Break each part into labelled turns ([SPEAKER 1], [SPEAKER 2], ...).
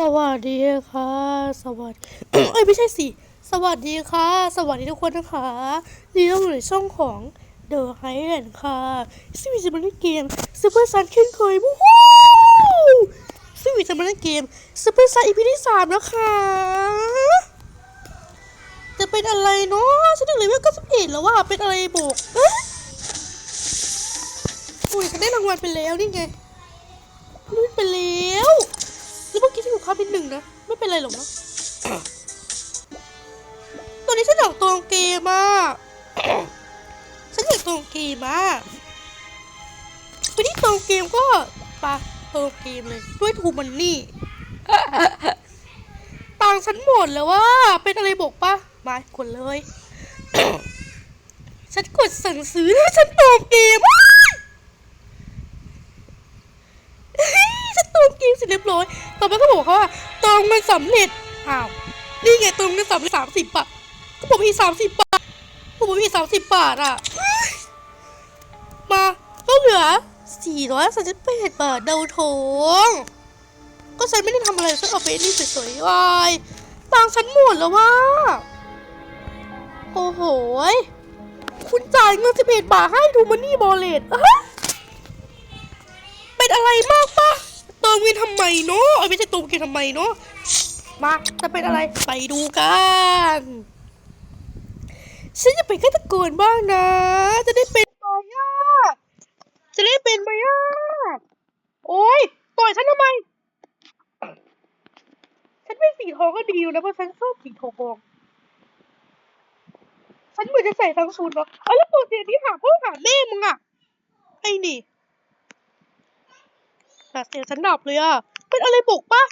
[SPEAKER 1] สวัสดีค่ะ สวัสดีเอ้ยไม่ใช่สิสวัสดีค่ะ สวัสดีทุกคนนะคะนี่เราอยู่ในช่องของ The h i g h l a n d ค่ะซึ่งมีจะมาเล่นเกม Super Sun เช่นเคยวู้ฮู้ซึ่งมีจะมาเล่นเกม Super Sun EP ที่สามแล้วค่ะจะเป็นอะไรเนาะฉันถึงเลยว่าก็สเอ็ดแล้วว่าเป็นอะไรบอกเอ๊ะอุ้ยฉันได้รางวัลไปแล้วนี่ไงรู้ไปแล้ว แล้วเมื่อกี้ที่อยู่ข้ามเป็นหนึ่งนะ ไม่เป็นไรหรอกวะตอนนี้ฉันอยากตรงเกมอะฉันอยากตรงเกมอะไปที่ตรงเกมก็ปะตรงเกมเลย ด้วยทูมันนี่ตังฉันหมดแล้วว่า เป็นอะไรบอกปะมากดเลย ฉันกดสั่งซื้อแล้วฉันตรงเกมว้ายเฮ้ยฉันตรง เกมเสร็จเรียบร้อย ต่อไปก็บอกเขาว่าตรงมันสำเร็จ อ้าว นี่ไงตรงมันสำเร็จสามสิบบาท ก็บอกอีสามสิบบาทก็บอกอีสามสิบบาทอะ มาก็เหลือสี่ร้อยสามสิบแปดบาทเดาทงก็ฉันไม่ได้ทำอะไรฉันเอาไปนี่สวยๆวายตังฉันหมดแล้วว่า โอ้โหคุณจ่ายเงินสิบเอ็ดบาทให้ดูมันนี่บอลเลตเป็นอะไรมากปะเติมเงินทำไมเนาะเอ้ไม่ใช่ติมเงินทำไมเนาะมาจะเป็นอะไรไปดูกันฉันจะเป็นฆาตกรบ้างนะ จะได้เป็นไหมอะจะได้เป็นไหมอะโอ๊ยต่อยฉันทำไม ฉันเป็นสีทองก็ดีอยู่แล้วเพราะฉันชอบสีทองฉันเหมือนจะใส่ทั้งชุดเนาะเอ้ยแล้วปกติที่หาพ่อหาแม่มึงอะไอ้นี่ แต่เสียงฉันดับเลยอะ เป็นอะไรบุกปะ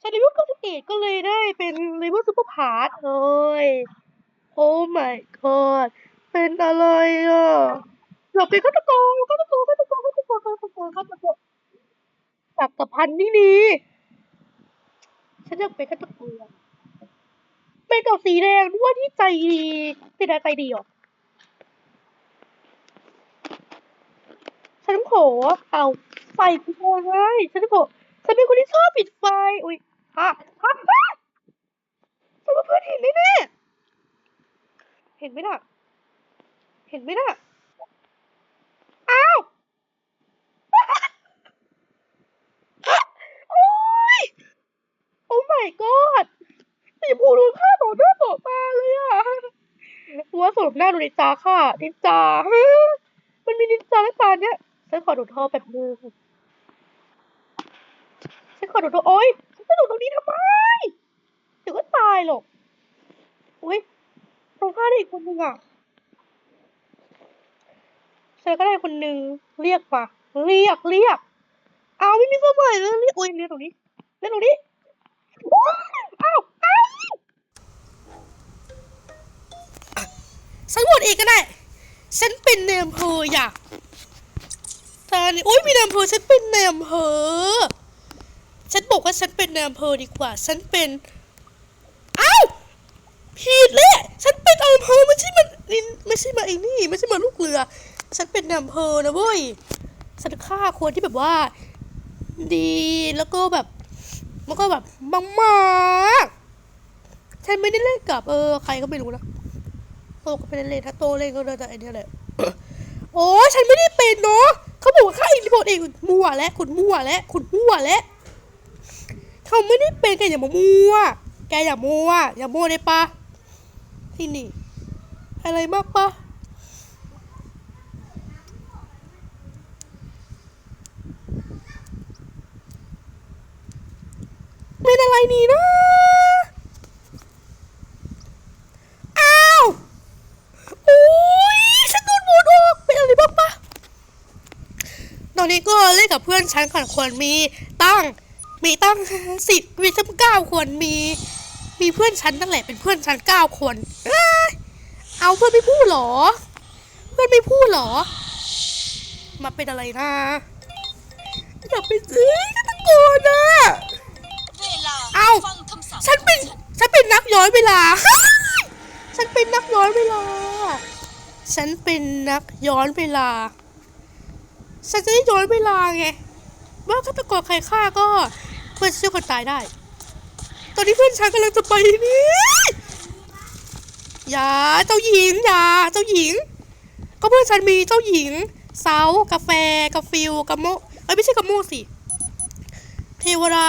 [SPEAKER 1] ฉันเลเวลเก้าสิบเอ็ดก็เลยได้เป็นเลเวลซูเปอร์พาร์ทเอ้ยโอ้ my god เป็นอะไรอะอยาเป็นฆาตกรฆาตกรฆาตกรฆาตกรฆาตกรฆาตกรจักรพันธ์นี่นี่ฉันอยากเป็นฆาตกรเป็นกับสีแดงด้วยที่ใจดีสีแดงใจดีเหรอฉันขอเอา ไฟกูโอนให้ฉันขอฉันเป็นคนที่ชอบปิดไฟ อุ้ยฮะฮะฮะฉันว่าเพื่อนเห็นแน่ๆเห็นไหมน่ะ เห็นไหมน่ะ อ้าวโอ้ยโอ้ my god สีชมพูโดนฆ่าต่อหน้าต่อตาเลยอะว่าสรุปหน้าดูนินจาค่ะนินจามันมีนินจาแล้วตาเนี้ยฉันขอดูท่อแบบนึง ฉันขอดูดท่อโอ๊ยฉันจะดูตรงนี้ทำไมเดี๋ยวก็ตายหรอกอุ้ยตรงข้าได้อีกคนนึงอะฉันก็ได้คนนึงเรียกมาเรียกเรียกเอาไม่มีเสื้อใหม่เลยเรียกโอ้ยเรียกตรงนี้เรียกตรงนี้โอ๊ยอ้าวอ้าวฉันโหวตเองก็ได้ ฉันเป็นเนมเพออยากตานี่โอ๊ยมีเนมเพอฉันเป็นเนมเพอ ฉันบอกว่าฉันเป็นเนมเพอดีกว่า ฉันเป็น เอ้าผิดเลยฉันเป็นอำเภอไม่ใช่มันนี่ไม่ใช่มาไอ้นี่ไม่ใช่มาลูกเรือ ฉันเป็นอำเภอนะเว้ยฉันฆ่าคนที่แบบว่า ดีแล้วก็แบบ มันก็แบบมากมากฉันไม่ได้เล่นกับเออใครก็ไม่รู้นะโตก็ไม่ได้เล่นถ้าโตเล่นก็น่าจะไอ้เนี่ยแหละโอ้ฉันไม่ได้เป็นเนาะเขาบอกว่าข้าอินโพดเองมั่วแล้วขุดมั่วแล้วขุดมั่วแล้ว เขาไม่ได้เป็นแกอย่ามามั่วแกอย่ามั่วอย่ามั่วได้ปะที่นี่ อะไรมากปะเป็นอะไรนี่นะอ้าวโอ้ยฉันโดนโหวตออกเป็นอะไรบ้างปะตอนนี้ก็เล่นกับเพื่อนฉันก่อนควรมีตั้ง มีตั้งสิบมีตั้งเก้าคนมีมีเพื่อนฉันนั่นแหละเป็นเพื่อนฉันเก้าคนเอ้ยเอาเพื่อนไม่พูดหรอ เพื่อนไม่พูดหรอ มาเป็นอะไรนะอยากเป็นซื้อฆาตกรนะ
[SPEAKER 2] เวลา
[SPEAKER 1] เอา
[SPEAKER 2] ฟังคำสั่ง
[SPEAKER 1] ฉันเป็นฉันเป็นนักย้อนเวลา ฉันเป็นนักย้อนเวลา ฉันเป็นนักย้อนเวลา ฉันจะได้ย้อนเวลาไงว่าฆาตกรใครฆ่าก็ พื่อนช่วยคนตายได้ ตอนนี้เพื่อนฉันกำลังจะไปนี่อย่าเจ้าหญิงอย่าเจ้าหญิง ก็เพื่อนฉันมีเจ้าหญิงเซากาแฟกาฟิลกาโมเอ้ยไม่ใช่กาโมสิ เทวดา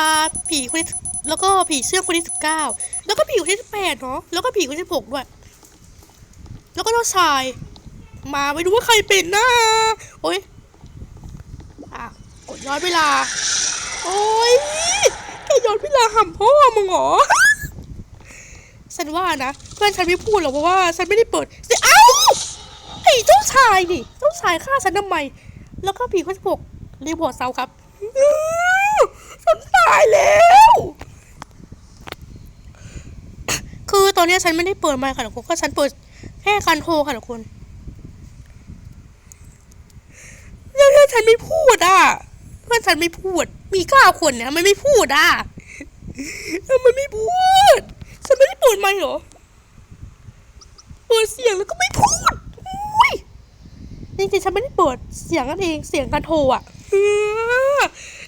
[SPEAKER 1] ผีคนที่แล้วก็ผีเสื้อคนที่สิบเก้าแล้วก็ผีคนที่สิบแปดเนาะแล้วก็ผีคนที่สิบหกด้วย แล้วก็เจ้าชาย มาไม่รู้ว่าใครเป็นนะโอ้ยอะกดย้อนเวลา โอ้ยแกย้อนเวลาห่ำพ่อมึงเหรอ ฉันว่านะ เพื่อนฉันไม่พูดหรอกเพราะว่า ฉันไม่ได้เปิดเอ้าไอ้เจ้าชายนี่เจ้าชายฆ่าฉันทำไม แล้วก็ผีคนที่หกรีบอร์ดเซาครับฉันตายแล้ว คือตอนนี้ฉันไม่ได้เปิดไมค์ค่ะทุกคนก็ฉันเปิดแค่คันโทรค่ะทุกคนแล้วเพื่อนฉันไม่พูดอะ เพื่อนฉันไม่พูด มีเก้าคนเนี่ยทำไมไม่พูดอะทำไมไม่พูดฉันไม่ได้เปิดไมค์เหรอเปิดเสียงแล้วก็ไม่พูดอุ้ยจริงๆฉันไม่ได้เปิดเสียงนั่นเองเสียงการโทรอะ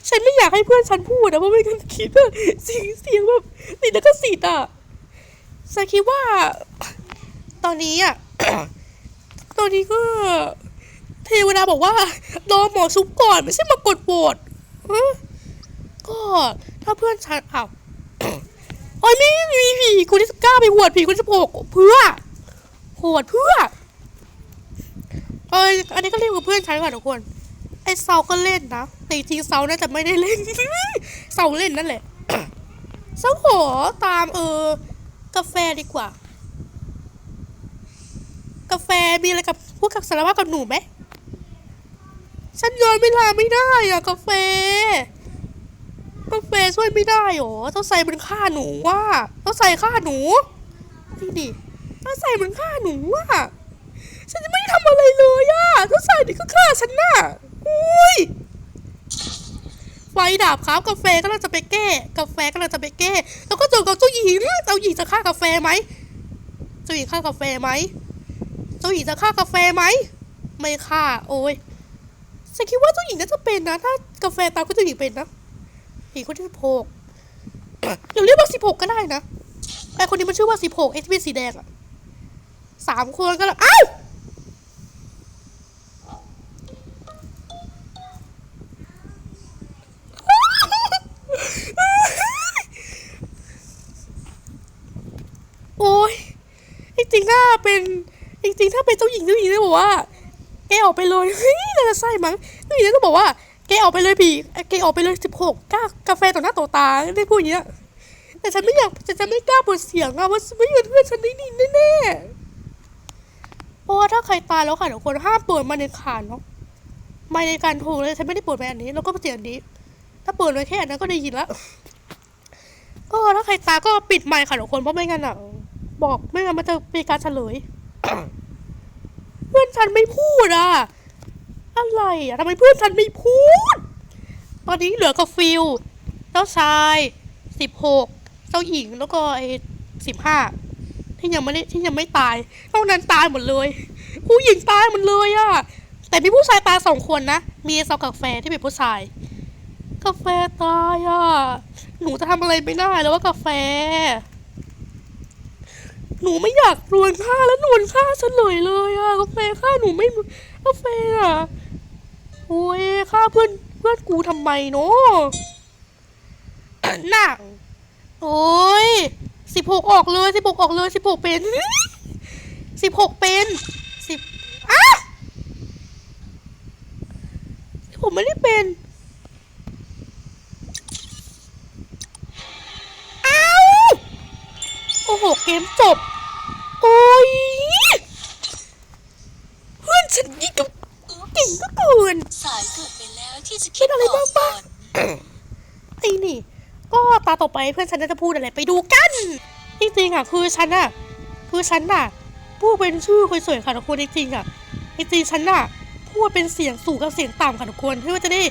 [SPEAKER 1] ฉันไม่อยากให้เพื่อนฉันพูดนะเพราะไม่งั้นคิดว่าเสียงเสียงแบบติดแล้วก็สีดอะฉันคิดว่า ตอนนี้อะตอนนี้ก็เทวดาบอกว่า รอหมอชุบก่อนไม่ใช่มากดโหวตฮะ ก็ถ้าเพื่อนฉันอ้าวโอ้ยไม่มีผีคนที่สิบเก้าไปหวตผีคนที่สิบหกเพื่อโหวตเพื่อเอยอันนี้ก็เรียกว่าเพื่อนฉันก่อนทุกคน ไอ้เซาก็เล่นนะแต่จริงเซาน่าจะไม่ได้เล่นเซาเล่นนั่นแหละเซาขอตามเออกาแฟดีกว่า กาแฟมีอะไรกับพูดกับสารภาพกับหนูไหมฉันย้อนเวลาไม่ได้อะกาแฟ กาแฟช่วยไม่ได้หรอต้องใส่มันฆ่าหนูว่าต้องใส่ฆ่าหนูนี่ดิต้องใส่มันฆ่าหนูว่าฉันจะไม่ได้ทำอะไรเลยอะต้องใส่นี่ก็ฆ่าฉันน่ะอุ้ยไฟดับครับกาแฟก็เราจะไปแก้กาแฟก็เราจะไปแก้ แล้วก็เจอกับเจ้าหญิงเจ้าหญิงจะฆ่ากาแฟไหมเจ้าหญิงฆ่ากาแฟไหมเจ้าหญิงจะฆ่ากาแฟไหมไม่ฆ่าโอ้ยฉันคิดว่าเจ้าหญิงน่าจะเป็นนะ ถ้ากาแฟตามก็เจ้าหญิงเป็นนะ ผีคนที่สิบหกเดี๋ยวเรียกว่าสิบหกก็ได้นะไอคนนี้มันชื่อว่าสิบหกเอสพีสีแดงอะสามคนก็แล้วอ้าวโอ้ยจริงๆถ้าเป็นจริงๆถ้าเป็นเจ้าหญิงเจ้าหญิงจะบอกว่าแกออกไปเลยเฮ้ยน่าจะใช่มั้งเจ้าหญิงจะบอกว่า แกออกไปเลยพี่แกออกไปเลยสิบหกกล้ากาแฟต่อหน้าต่อตาได้พูดอย่างเงี้ยแต่ฉันไม่อยากแต่ฉันไม่กล้าเปิดเสียงอะว่าไม่งั้นเพื่อนฉันได้ยินแน่ๆเพราะว่าถ้าใครตายแล้วค่ะทุกคนห้ามเปิดมาในขานเนาะไม่ในการโทรเลยฉันไม่ได้เปิดไปอันนี้ แล้วก็เสียงนี้ ถ้าเปิดไว้แค่อันนั้นก็ได้ยินล้วก็ถ้าใครตายก็ปิดไมค์ค่ะทุกคนเพราะไม่งั้นอะบอกไม่งั้นมันจะเป็นการเฉลย เพื่อนฉันไม่พูดอะ อะไรอะทำไมเพื่อนฉันไม่พูด ตอนนี้เหลือกับฟิลเจ้าชายสิบหกเจ้าหญิงแล้วก็ไอ้สิบห้าที่ยังไม่ได้ที่ยังไม่ตายนอกนั้นตายหมดเลย ผู้หญิงตายหมดเลยอะแต่มีผู้ชายตายสองคนนะ มีไอ้เซากาแฟที่เป็นผู้ชาย กาแฟตายอะหนูจะทำอะไรไม่ได้แล้วว่ากาแฟ หนูไม่อยากรวนฆ่าแล้วนวนฆ่าฉันเลยเลยอะกาแฟฆ่าหนูไม่ กาแฟอะ โอ้ยฆ่าเพื่อนเพื่อนกูทำไมเนาะหนังโอ้ยสิบหกออกเลยสิบหกออกเลยสิบหกเป็นสิบหกเป็นสิบอะผมไม่ได้เป็นอ้าวโอ้โหเกมจบ โอ้ย เพื่อนฉันนี่กับเก่งก็เกิน
[SPEAKER 2] สายเกิดไปแล้วที่จะ
[SPEAKER 1] คิ
[SPEAKER 2] คิ
[SPEAKER 1] ด
[SPEAKER 2] ด
[SPEAKER 1] อะไร
[SPEAKER 2] ออก
[SPEAKER 1] บ้าง
[SPEAKER 2] ก่
[SPEAKER 1] ปะ
[SPEAKER 2] อน
[SPEAKER 1] ไอ้นี่ ก็ตาต่อไปเพื่อนฉันจะพูดอะไรไปดูกันจริงๆอะคือฉันอะคือฉันอะพูดเป็นชื่อคนสวยค่ะทุกคนจริงๆอะจริงๆฉันอะพูดเป็นเสียงสูงกับเสียงต่ำค่ะทุกคนเพื่อจะได้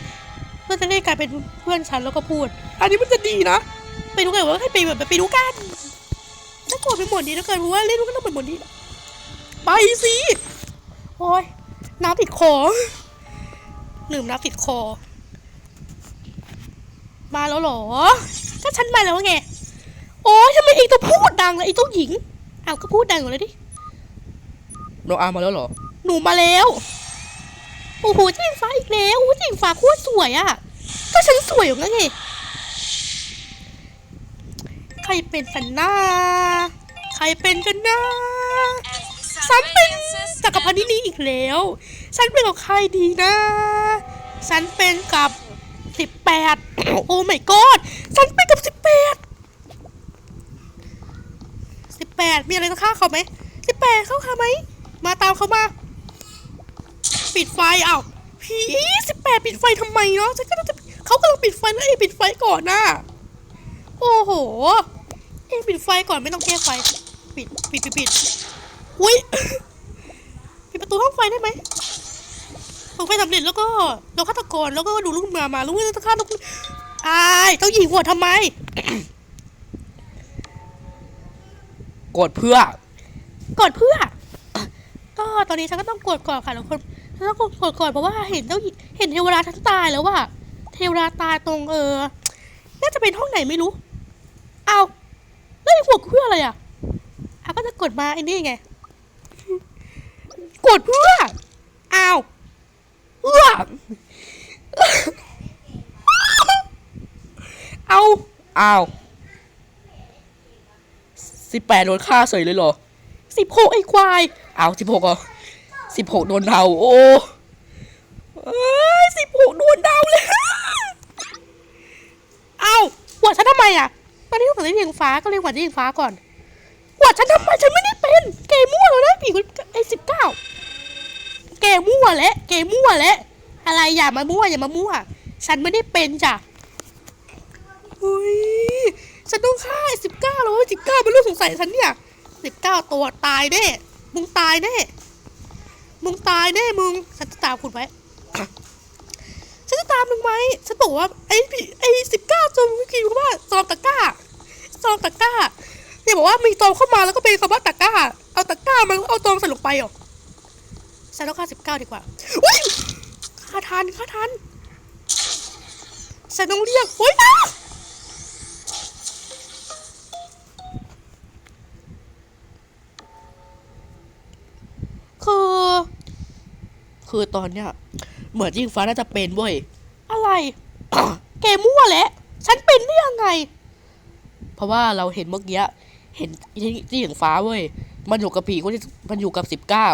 [SPEAKER 1] เพื่อจะได้กลายเป็นเพื่อนฉันแล้วก็พูด อันนี้มันจะดีนะไปดูกันว่าให้ไปแบบไปดูกันถ้ากดเป็นหมดนี้แล้วเกินเพราะว่าเล่นก็ต้องเป็นหมดนี้ไปสิโอ้ยน้ำติดคอ ลืมน้ำติดคอฮมาแล้วเหรอ ก็ฉันมาแล้วไง โอ้ยทำไมเองต้องพูดดังเลยไอ้เจ้าหญิงอ้าวก็พูดดังอยู่แล้วดิ
[SPEAKER 3] น้องอาร์มมาแล้วเหรอ
[SPEAKER 1] หนูมาแล้ว โอ้โหเจ้าหญิงฟ้าอีกแล้วโอ้โหเจ้าหญิงฟ้าโคตรสวยอะก็ฉันสวยอยู่แล้วไงใครเป็นกันนะใครเป็นกันนะ ฉันเป็นจักรพรรดินีอีกแล้ว ฉันเป็นกับใครดีนะ ฉันเป็นกับสิบแปดโอ้ my god ฉันเป็นกับสิบแปดสิบแปดมีอะไรจะฆ่าเขาไหมสิบแปดเขาฆ่าไหม มาตามเขามา ปิดไฟอ้าวผีสิบแปดปิดไฟทำไมเนาะฉันก็จะเขากำลังปิดไฟแล้วเองปิดไฟก่อนนะโอ้โห เองปิดไฟก่อนไม่ต้องแก้ไฟ ปิดปิดปิดปิด อุ้ยปิดประตูห้องไฟได้ไหมห้องไฟสำเร็จแล้วก็เราฆาตกรแล้วก็ดูลูกเรือมาลูกเรือจะฆ่าลูกอายเจ้าหญิงหัวทำไม
[SPEAKER 3] กดเพื่อ
[SPEAKER 1] กดเพื่อ ก็ตอนนี้ฉันก็ต้องกดก่อนค่ะทุกคนฉันต้องกดก่อนเพราะว่าเห็นเจ้าหญิงเห็นเทวราทั้งตายแล้วว่าเทวราตายตรงเออ น่าจะเป็นห้องไหนไม่รู้ เอาแล้วไอ้หัวเพื่ออะไรอะอะก็จะกดมาไอ้นี่ไง กดเพื่ออ้าวเอื้อเอา
[SPEAKER 3] อ้าสิบแปดโดนฆ่าเฉยเลยเหรอ
[SPEAKER 1] สิบหกไอ้ควายเอา
[SPEAKER 3] สิบหกอะสิบหกโดนเทาโอ้
[SPEAKER 1] เอ้ยสิบหกโดวงดาวเลยเอาหัวฉันทำไมอะตอนนี้ต้องหัวที่ยิงฟ้าก็เลยหัวที่ยิงฟ้าก่อน หัวฉันทำไมฉันไม่ได้เป็นเกมั่วแล้วนะผีคนไอ้สิบเก้าเกมั่วและเกมั่วและ อะไรอย่ามามั่วอย่ามามั่ว ฉันไม่ได้เป็นจ้ะเฮ้ยฉันต้องฆ่าสิบเก้าแล้วสิบเก้าเป็นเรื่งสงสัยฉันเนี่ยสิบเก้าตัวตายแน่ มึงตายแน่ มึงตายแน่มึง ฉันจะตามคุณไว้ ฉันจะตามมึงไหมฉันบอกว่าไอ้พี่ไอ้สิบเก้าจนคิดว่าซอมตะก้าซอมตะกร้าอย่าบอกว่ามีตอมเข้ามาแล้วก็เป็นคำว่าตะกร้า เอาตะกร้ามันเอาตอมใส่ลงไปเหรอฉันต้องฆ่าสิบเก้าดีกว่าอุ้ยฆ่าทันฆ่าทันฉันต้องเรียกโอ๊ยนะคือ
[SPEAKER 3] คือตอนเนี้ยเหมือนยิ่งฟ้าน่าจะเป็นเว้ย
[SPEAKER 1] อะไรเกมมั่วแหละ ฉันเป็นได้ยังไง
[SPEAKER 3] เพราะว่าเราเห็นเมื่อกี้ เห็นที่ที่หิงฟ้าเว้ย มันอยู่กับผีคนที่มันอยู่กับสิบเก้า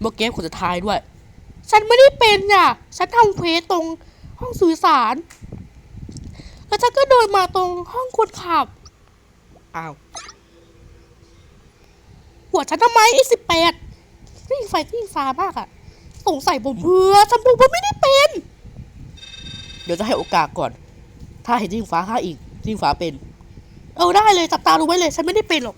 [SPEAKER 3] เมื่อกี้คนสุดท้ายด้วย
[SPEAKER 1] ฉันไม่ได้เป็นอะ ฉันทำเควสตรงห้องสื่อสาร แล้วฉันก็เดินมาตรงห้องคนขับ
[SPEAKER 3] อ้าว
[SPEAKER 1] หัวฉันทำไมไอ้สิบแปดนี่ไฟที่ฟ้ามากอะ สงสัยผมเพื่อฉันบอกว่าไม่ได้เป็น
[SPEAKER 3] เดี๋ยวจะให้โอกาสก่อน ถ้าเห็นยิ่งฟ้าฆ่าอีกยิ่งฟ้าเป็น
[SPEAKER 1] เออได้เลยจับตาดูไว้เลยฉันไม่ได้เป็นหรอก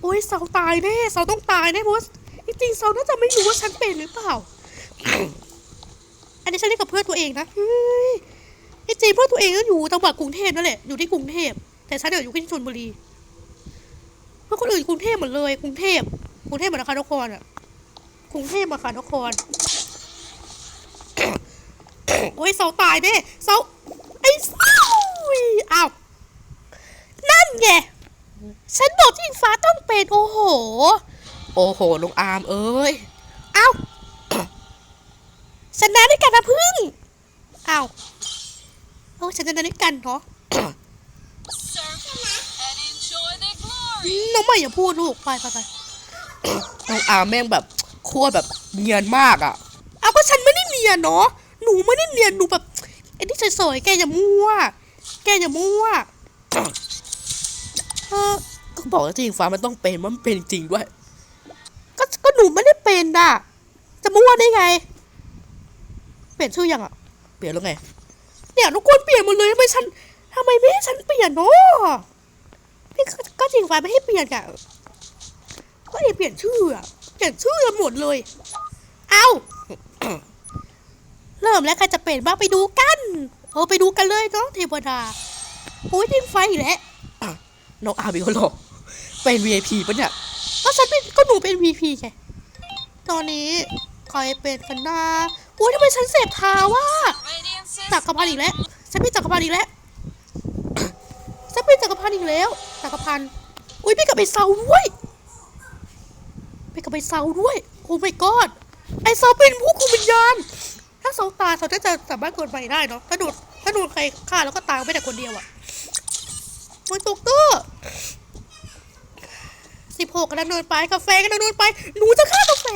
[SPEAKER 1] โอ้ยเสาตายแน่เสาต้องตายแน่เพราะว่าจริงๆเสาน่าจะไม่รู้ว่าฉันเป็นหรือเปล่า อันนี้ฉันเล่นกับเพื่อนตัวเองนะเฮ้จริงเพื่อนตัวเองก็อยู่จังหวัดกรุงเทพนั่นแหละอยู่ที่กรุงเทพแต่ฉันเนี่ยอยู่ที่ชลบุรีเพื่อนคนอื่นกรุงเทพหมดเลยกรุงเทพกรุงเทพมหานครอะกรุงเทพมหานครโอ้ยเสาตายแน่เสาไอ้เสาอุ๊ยอ้าวนั่น ไงฉันบอกที่อิงฟ้าต้องเป็นโอ้โห
[SPEAKER 3] โอ้โหน้องอาร์มเอ้ย
[SPEAKER 1] เอ้าชนะด้วยกันนะพึ่งเอ้าโอ้ชนะด้วยกันเนาะน้องใหม่อย่าพูดลูกไปไปไป
[SPEAKER 3] น้องอาร์มแม่งแบบโคตรแบบเนียนมากอะ
[SPEAKER 1] เอาก็ฉันไม่ได้เนียนเนาะหนูไม่ได้เนียนหนูแบบไอ้ที่สวยๆแกอย่ามั่ว แกอย่ามั่ว เออ
[SPEAKER 3] ก็บอกแล้วที่ยิงฟ้ามันต้องเป็นมันเป็นจริงด้วย
[SPEAKER 1] ก็ก็หนูไม่ได้เป็นน่ะจะมั่วได้ไง เปลี่ยนชื่อยังอะ
[SPEAKER 3] เปลี่ยนแล้วไง
[SPEAKER 1] เนี่ยทุกคนเปลี่ยนหมดเลยทำไมฉันทำไมไม่ให้ฉันเปลี่ยนเนาะพี่ก็จริงไฟไม่ให้เปลี่ยนอะก็เองเปลี่ยนชื่ออะเปลี่ยนชื่อหมดเลย เอาเริ่มแล้วใครจะเป็นบ้างไปดูกันเออไปดูกันเลยเนาะเทวดาโอ้ยจริงไฟแล้ว
[SPEAKER 3] น้องอาร์มอีกแล้วเป็น VIP ปะเนี่ย
[SPEAKER 1] ก็ฉันเป็นก็หนูเป็น VP ไง ตอนนี้ใครเป็นกันนะโอ้ยทำไมฉันเสพทาวะจักรพันอีกแล้ว ฉันเป็นจักรพันอีกแล้ว ฉันเป็นจักรพันอีกแล้วจักรพันอุ้ยไปกับไอ้เซาด้วยไปกับไอ้เซาด้วยโอ้ my god ไอ้เซาเป็นผู้คุมวิญญาณถ้าเซาตายเซาจะจะสามารถเกิดใหม่ได้เนาะถ้าโดนถ้าโดนใครฆ่าแล้วก็ตายไปแต่คนเดียวอะ โอ้ยตกเตอร์สิบหกกำลังเดินไปกาแฟกำลังเดินไปหนูจะฆ่ากาแฟ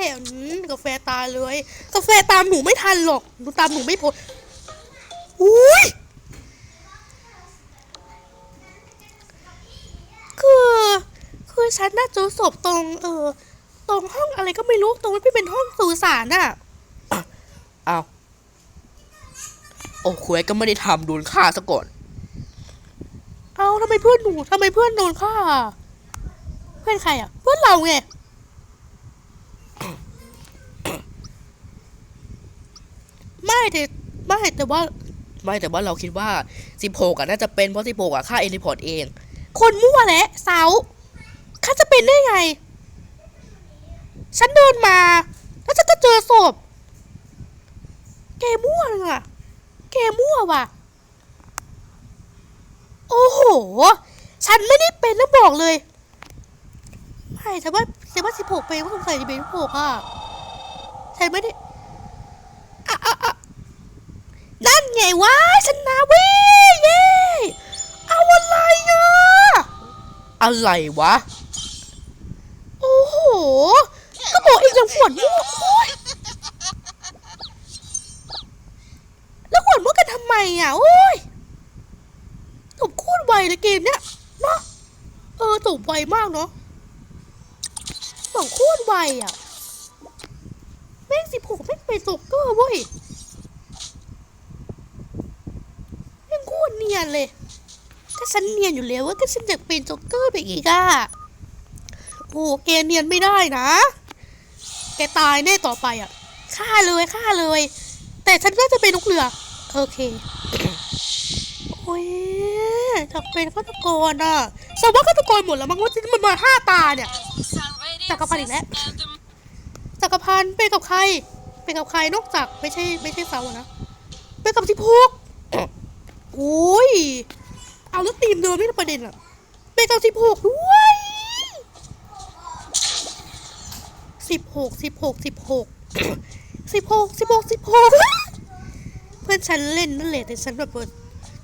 [SPEAKER 1] กาแฟตายเลย กาแฟตามหนูไม่ทันหรอกหนูตามหนูไม่พ้นอุ้ยคือคือฉันน่าจอศพตรง เออตรงห้องอะไรก็ไม่รู้ตรงนี้พี่เป็นห้องสื่อสารน่ะ
[SPEAKER 3] อ้าวโอ้คุยก็ไม่ได้ทำโดนฆ่าซะก่อน
[SPEAKER 1] เอาทำไมเพื่อนหนูทำไมเพื่อนโดนฆ่า เพื่อนใครอะ เพื่อนเราไงไม่แต่ไม่แต่ว่า
[SPEAKER 3] ไม่แต่ว่าเราคิดว่าสิบหกอะน่าจะเป็นเพราะสิบหกอะฆ่าเอลิพอร์ตเอง
[SPEAKER 1] คนมั่วแหละเสาข้าจะเป็นได้ไง ฉันเดินมา แล้วฉันก็เจอศพ แกมั่วเลยอะ แกมั่วว่ะ โอ้โห ฉันไม่ได้เป็นแล้วบอกเลย ไม่แต่ว่าแต่ว่าสิบหกเป็นว่าสงสัยจะเป็นสิบหกอะฉันไม่ได้อะอะอะนั่นไงวะชนะเว้ยเย้เอาอะไรอะ
[SPEAKER 3] อะไรวะ
[SPEAKER 1] โอ้โห ก็บอกเองยังขวดมั่วโอ๊ยแล้วขวดมั่วกันทำไมอะ โอ้ย ไวเลยเกมเนี้ยเนาะเออจบไวมากเนาะจบโคตรไวอะแม่งสิบหกแม่งเป็นโจ๊กเกอร์เว้ยแม่งโคตรเนียนเลย ก็ฉันเนียนอยู่แล้วว่าก็ฉันอยากเป็นโจ๊กเกอร์ไปอีกอะโอ้แกเนียนไม่ได้นะ แกตายแน่ต่อไปอะฆ่าเลยฆ่าเลย แต่ฉันน่าจะเป็นลูกเรือ โอเค โอ้ย จะเป็นฆาตกรอะสมว่าฆาตกรหมดแล้วมั้งว่าที่มันมาห้าตาเนี่ย
[SPEAKER 2] Sound
[SPEAKER 1] Taka pa rin, eh.
[SPEAKER 2] radiance and the
[SPEAKER 1] จักรพันธ์เป็นกับใครเป็นกับใครนอกจากไม่ใช่ไม่ใช่เสาอะนะเป็นกับสิบหกโอ้ยเอาแล้วตีมเดิมไม่ใช่ประเด็นอะเป็นกับสิบหกด้วยสิบหกสิบหกสิบหกสิบหกสิบหกสิบหกเพื่อนฉันเล่นนั่นแหละแต่ฉันแบบเปิด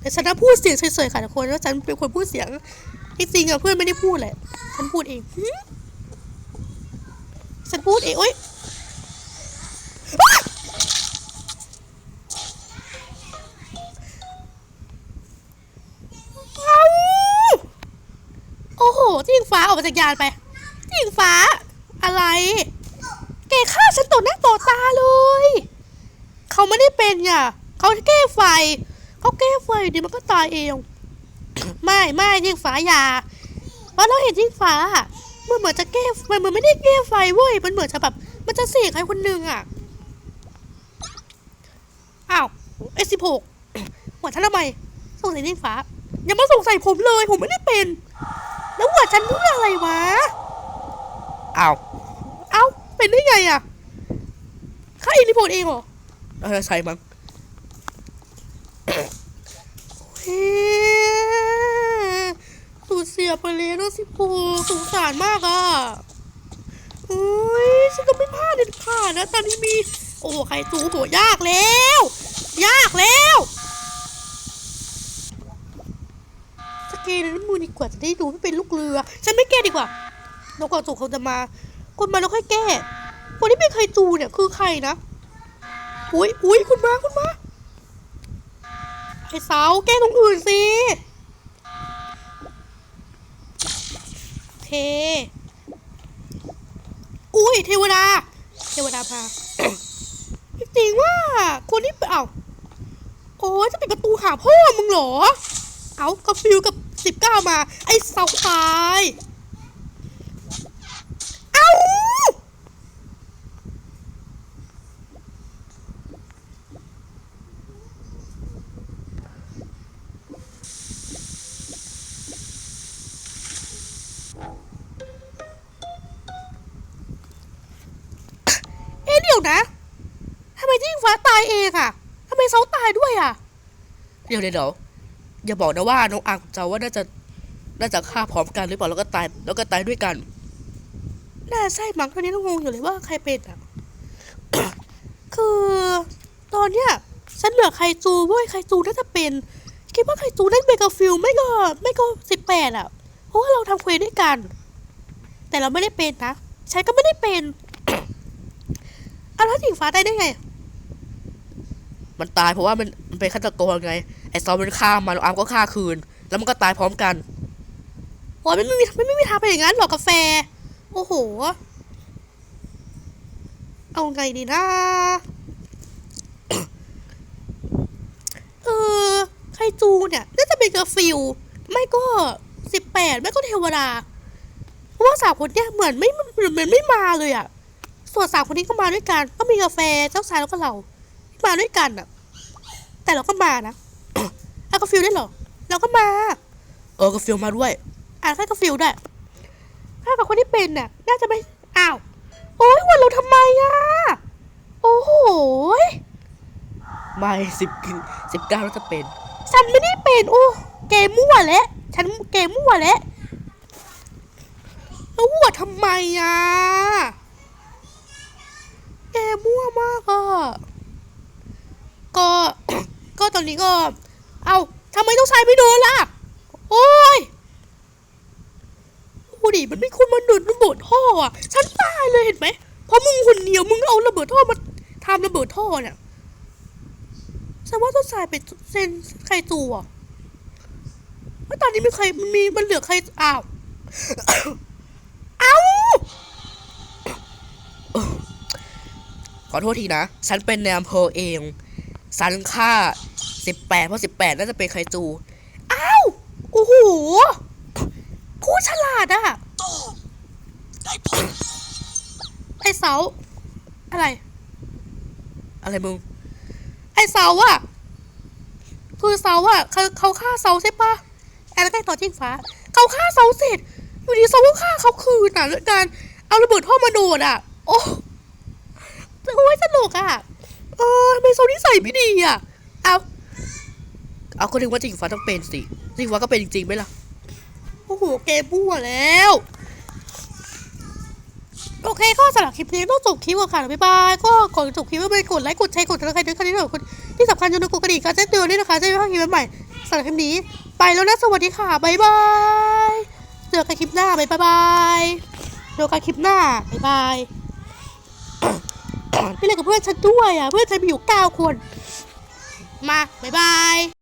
[SPEAKER 1] แต่ฉันน่ะพูดเสียงเฉยๆค่ะทุกคนแล้วฉันเป็นคนพูดเสียงที่จริงอะเพื่อนไม่ได้พูดแหละฉันพูดเองฉันพูดเองโอ๊ยโอ้โหจิ้งฟ้าออกมาจากยานไปจิ้งฟ้า อะไรแกฆ่าฉันต่อหน้าต่อตาเลย เขาไม่ได้เป็นอะเขาแก้ไฟ เขาแก้ไฟเดี๋ยวมันก็ตายเอง ไม่ไม่จิ้งฟ้าอย่าเพราะเราเห็นจิ้งฟ้าอะมันเหมือนจะแก้มันเหมือนไม่ได้แก้ไฟเว้ยมันเหมือนจะแบบมันจะเสกใครคนหนึ่งอะอ้าวเอสิบหกหัวฉันทำไมสงสัยนิ่งฟ้าอย่ามาสงสัยผมเลยผมไม่ได้เป็น แล้วหัวฉันเพื่ออะไรวะ
[SPEAKER 3] อ้าว
[SPEAKER 1] เอ้าเป็นได้ไงอะข้าอินดิโพดเองเหรอ
[SPEAKER 3] น่าจะใช่มั้ง
[SPEAKER 1] เฮ้ สูญเสียไปเลยนะสิโพสงสารมากอะโอ้ยฉันก็ไม่พลาดเด็ดขาดนะ ตอนนี้มี โอ้ใครจูโหยากแล้ว ยากแล้วสเกลน้ำมือดีกว่าจะได้ดูไม่เป็นลูกเรือ ฉันไม่แก้ดีกว่าแล้วก่อนจูเขาจะมาคนมาแล้วค่อยแก้คนที่ไม่เคยจูเนี่ยคือใครนะอุ้ยอุ้ยคุณมาคุณมา ไอ้เสาแก้ตรงอื่นสิเท อุ้ยเทวดา เทวดาพาจริงว่าคนที่เอ้าโอ้ยจะปิดประตูหาพ่อมึงเหรอ เอากระฟิวกับสิบเก้ามา ไอ้เสาตาย เอา เอ๊ะเดี๋ยวนะ ทำไมจิ้งฟ้าตายเองอะทำไมเสาตายด้วยอะ
[SPEAKER 3] เดี๋ยวเดี๋ยวเดี๋ยวอย่าบอกนะว่าน้องอังเจ้าว่าน่าจะน่าจะฆ่าพร้อมกันหรือเปล่าแล้วก็ตายแล้วก็ตายด้วยกัน
[SPEAKER 1] น่าใช่มั้งตอนนี้ต้องงงอยู่เลยว่าใครเป็นอะคือตอนเนี้ยฉันเหลือไครจูเว้ยไครจูน่าจะเป็น คิดว่าไครจูเล่นเบกาฟิลไม่ก็ไม่ก็สิบแปดอะ เพราะว่าเราทำเควสด้วยกัน แต่เราไม่ได้เป็นนะฉันก็ไม่ได้เป็นเอาแล้วสิงฟ้าได้ได้ไง
[SPEAKER 3] มันตายเพราะว่ามันมันเป็นฆาตกรไง ไอ้ซอมมันฆ่ามันน้องอังก็ฆ่าคืน แล้วมันก็ตายพร้อมกัน
[SPEAKER 1] โอ้ยไม่มีไม่ไม่มีทางเป็นอย่างนั้นหรอกกาแฟ โอ้โห เอาไงดีนะ เออไคจูเนี่ย น่าจะเป็นกาฟิลไม่ก็สิบแปดไม่ก็เทวดาเพราะว่าสามคนเนี่ยเหมือนไม่เหมือนเหมือนไม่มาเลยอะส่วนสามคนนี้ก็มาด้วยกัน ก็มีกาแฟเจ้าชายแล้วก็เรา มาด้วยกันอะแต่เราก็มานะเอากาฟิลได้เหรอ เราก็มา
[SPEAKER 3] เออก็ฟิลมาด้วย
[SPEAKER 1] อ่านแค่กับฟิลด้วยถ้ากับคนที่เป็นน่ะ น่าจะไม่อ้าวโอ้ยวันเราทำไมอะโอ้โหย
[SPEAKER 3] ไม่สิบสิบเก้าแล้วจะเป็น
[SPEAKER 1] ฉันไม่ได้เป็น โอ้เกมมั่วแล้วฉันเกมมั่วแล้วแล้วหัวทำไมอะเกมมั่วมากอะ ก็ ก็ตอนนี้ก็ เอาทำไมต้องใช้ไม่โดนล่ะ โอ้ยดูดิมันไม่ควรมาดุดระเบิดท่ออะ ฉันตายเลยเห็นไหมเพราะมึงคนเดียวมึงเอาระเบิดท่อมาทำระเบิดท่อเนี่ยฉันว่าต้องใส่ไปเซนใครจูอะแล้วตอนนี้มีใครมันมีมันเหลือใครอ้าวเอ้า
[SPEAKER 3] ขอโทษทีนะ ฉันเป็นในอำเภอเอง ฉันฆ่าสิบแปดเพราะสิบแปดน่าจะเป็นไคจู
[SPEAKER 1] อ้าว โอ้โหพูดฉลาดอะ
[SPEAKER 2] ได้ผล
[SPEAKER 1] ไอเสา อะไร
[SPEAKER 3] อะไรมึง
[SPEAKER 1] ไอเสาอะคือเสาอะเขาเขาฆ่าเสาใช่ปะแอนใกล้ต่อจิ้งฟ้า เขาฆ่าเสาเสร็จ อยู่ดีเสาก็ฆ่าเขาคืนอะแล้วการเอาระเบิดท่อมาโดดอะ โอ้โอ้ยสนุกอะ เออทำไมเสานิสัยไม่ดีอะ เอา
[SPEAKER 3] เอาก็นึกว่าจริงฟ้าต้องเป็นสิจริงฟ้าก็เป็นจริงๆไหมล่ะ
[SPEAKER 1] โอ้โห เกมบัวแล้ว โอเค ก็สำหรับคลิปนี้ต้องจบคลิปก่อนค่ะ บ๊ายบาย ก็ก่อนจบคลิปก็ไปกดไลค์ กดแชร์ กดติดตามด้วยกันด้วยคนที่สำคัญอย่าลืมกดกระดิ่งการแจ้งเตือนด้วยนะคะจะไม่พลาดคลิปใหม่สำหรับคลิปนี้ ไปแล้วนะ สวัสดีค่ะ บ๊ายบาย เจอกันคลิปหน้า บ๊ายบายเจอกันคลิปหน้า บ๊ายบาย ไปเล่นกับเพื่อนฉันด้วยอะ เพื่อนฉันมีอยู่เก้าคน มา บ๊ายบาย